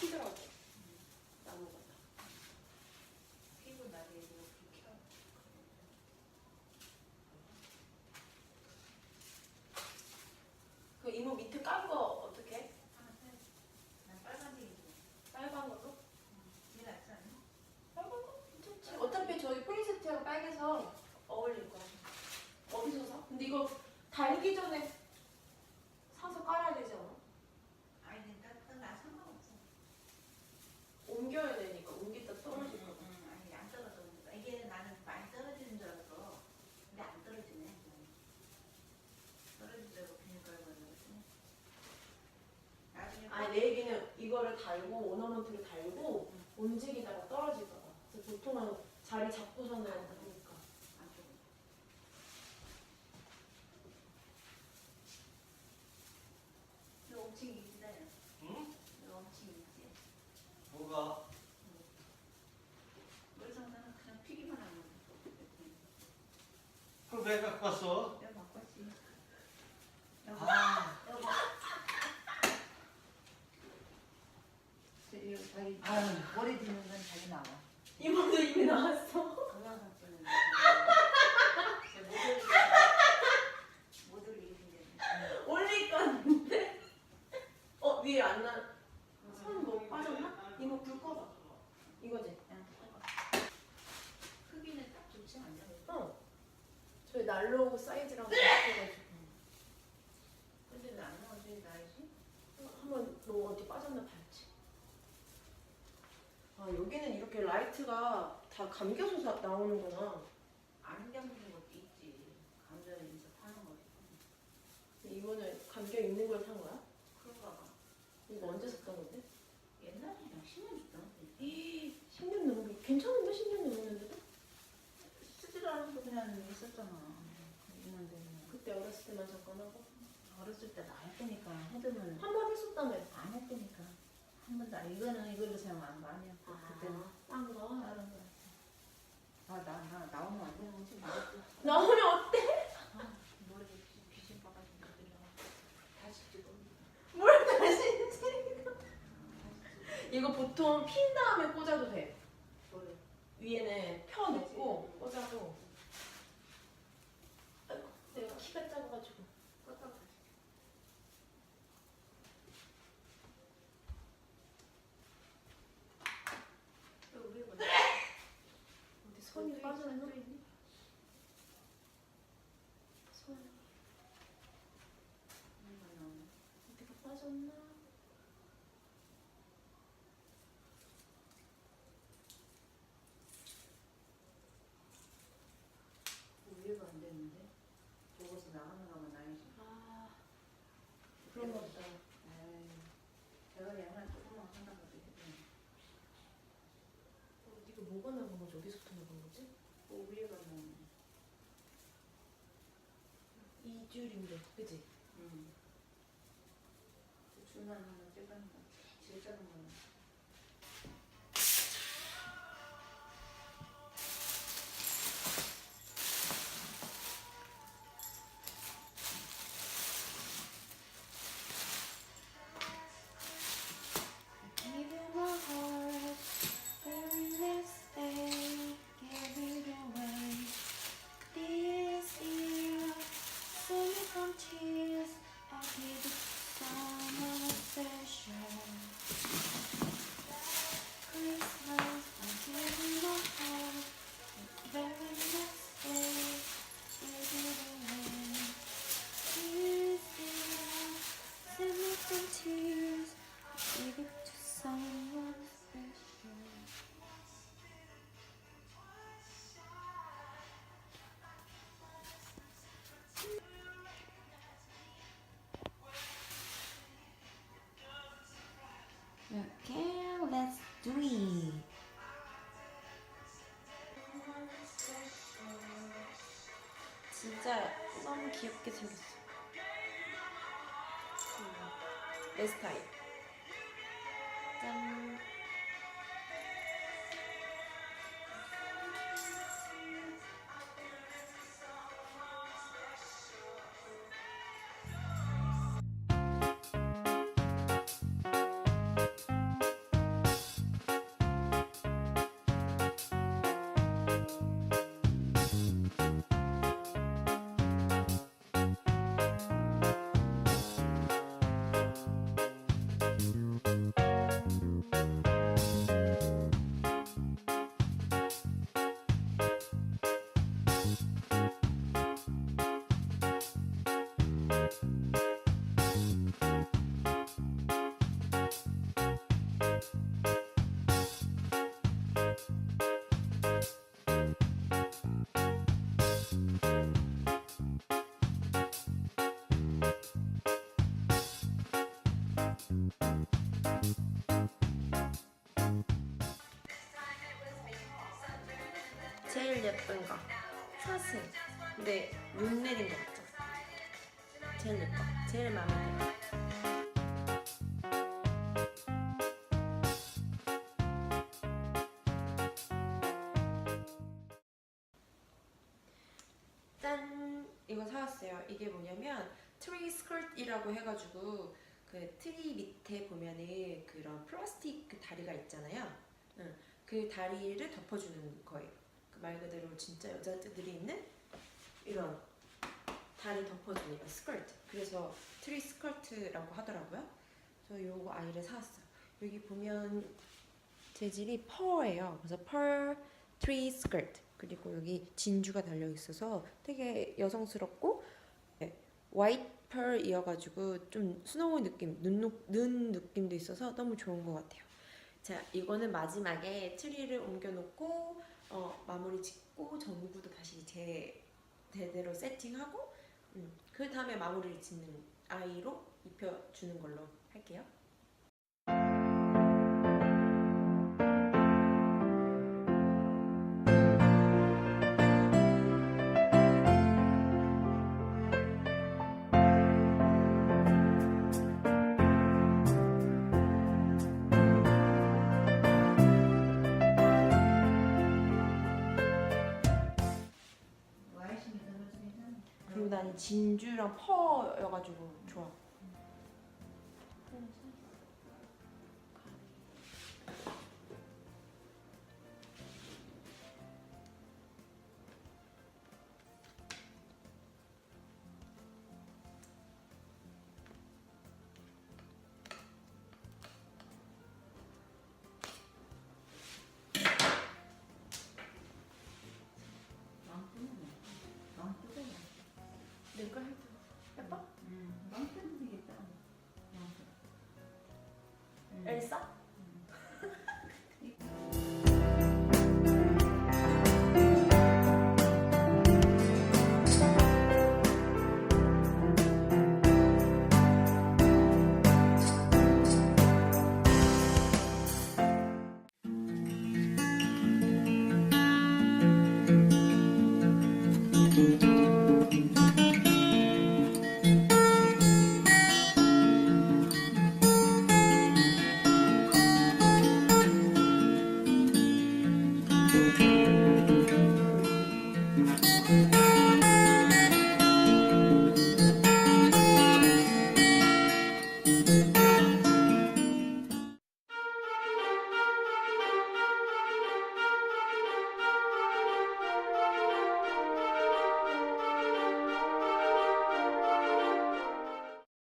피더라고. 나무가. 피부 나게 켜. 그 이모 밑에 깐 거 어떻게? 난 빨간색이 좋아. 빨간 걸로? 낫지? 빨간 거? 괜찮지. 어차피 저희 프린세트하고 빨개서 어울릴 거야. 어디서 사? 근데 이거 달기 전에 사서 깔아야 되지 않아? 아니 근데 나 상관없어. 옮겨야 되니까 옮기다 떨어질 거. 응, 아니 안 떨어져. 이게 나는 많이 떨어지는 줄 알았어. 근데 안 떨어지네. 떨어질 줄 알고 비닐 깔고 그러지. 나중에 아니 내 얘기는 이거를 달고 오너먼트를 달고 움직이다가 떨어질까 봐. 그래서 보통은 자리 잡고서는 하니까. 안쪽으로. 이거 엄청 이지다. 야. 응? 이거 엄청 이지. 뭐가? 물성사는 그냥 피기만 하는 거. 그걸 왜 갖고 왔어? 내가 바꿨지. 여보, 아, 여보. 저 이거 자기 아유. 머리 뒤는 건 자기 나와. 이모도 이미 나왔어. 동영상 찍는 거. 못 올리게 생겼네. 올릴 건데. 어 위에 안 나. 손뭐 빠졌나? 이모 불 꺼봐. 이거지. 그냥 해봐. 크기는 딱 좋지 않냐? 어. 저희 난로 사이즈랑 비슷해가지고. 근데 왜 안 나오지 나이지? 한번 너 어디 빠졌나 봐야지. 아 여기는 이렇게 라이트가 다 감겨서 사- 나오는구나. 안 잠그는 것도 있지. 감자에서 파는 거. 근데 이거는 감겨 있는 걸 산 거야? 그런가 봐. 이거 언제 샀던 건데? 옛날에 그냥 10년 줬던 10년 넘게 괜찮은데 10년 넘었는데도? 쓰지도 않아도 그냥 있었잖아. 있는데 그때 어렸을 때만 잠깐 하고 어렸을 때 나 했다니까 해두면 한 번 했었다며. 안 했다니까 한 번도 안 이거는 이걸로 사용한 거 아니야 그때는 딴 거. 다른 거 아나 나 나오면 안 되는 거지 말았지 나오면 어때? 머리 귀신 봐가지고 그냥 다시 찍어 뭘 다시 찍어? 이거 보통 핀 다음에 꽂아도 돼. 위에는 펴 놓고 꽂아도. 아이고, 내가 키가 작아가지고. 뭐 어디 손이 있니? 손. 어디가 빠졌나? 위에가 안 되는데 저것이 나가는 거면 나이지 아 그런가 보다. 에이 제가 옛날 조금만 한다고 했더니 어, 이거 뭐가 나간 거지? 어디서부터 나간 거지? 그 위에가 뭐 이 줄인데, 그지? 음. 중간 하나 찍는 거 제일 작은 거는 진짜 너무 귀엽게 생겼어. 음, 내 스타일. 짠. 제일 예쁜 거 사슴 근데 눈 내린 거 같죠? 제일 예뻐 제일 마음에 들어 짠! 이거 사왔어요. 이게 뭐냐면 트리 스커트이라고 해가지고 그 트리 밑에 보면은 그런 플라스틱 그 다리가 있잖아요. 응. 그 다리를 덮어주는 거예요. 그 말 그대로 진짜 여자들이 있는 이런 다리 덮어주는 이런 스커트. 그래서 트리 스커트라고 하더라고요. 그래서 요거 아이를 사왔어요. 여기 보면 재질이 펄예요. 그래서 펄 트리 스커트. 그리고 여기 진주가 달려 있어서 되게 여성스럽고 네, 화이트 펄이어가지고 좀 스노우 느낌, 눈, 녹- 눈 느낌도 있어서 너무 좋은 것 같아요. 자, 이거는 마지막에 트리를 옮겨놓고 어, 마무리 짓고 전구도 다시 제 대대로 세팅하고 음, 그 다음에 마무리를 짓는 아이로 입혀주는 걸로 할게요. 진주랑 퍼여가지고 좋아. 음.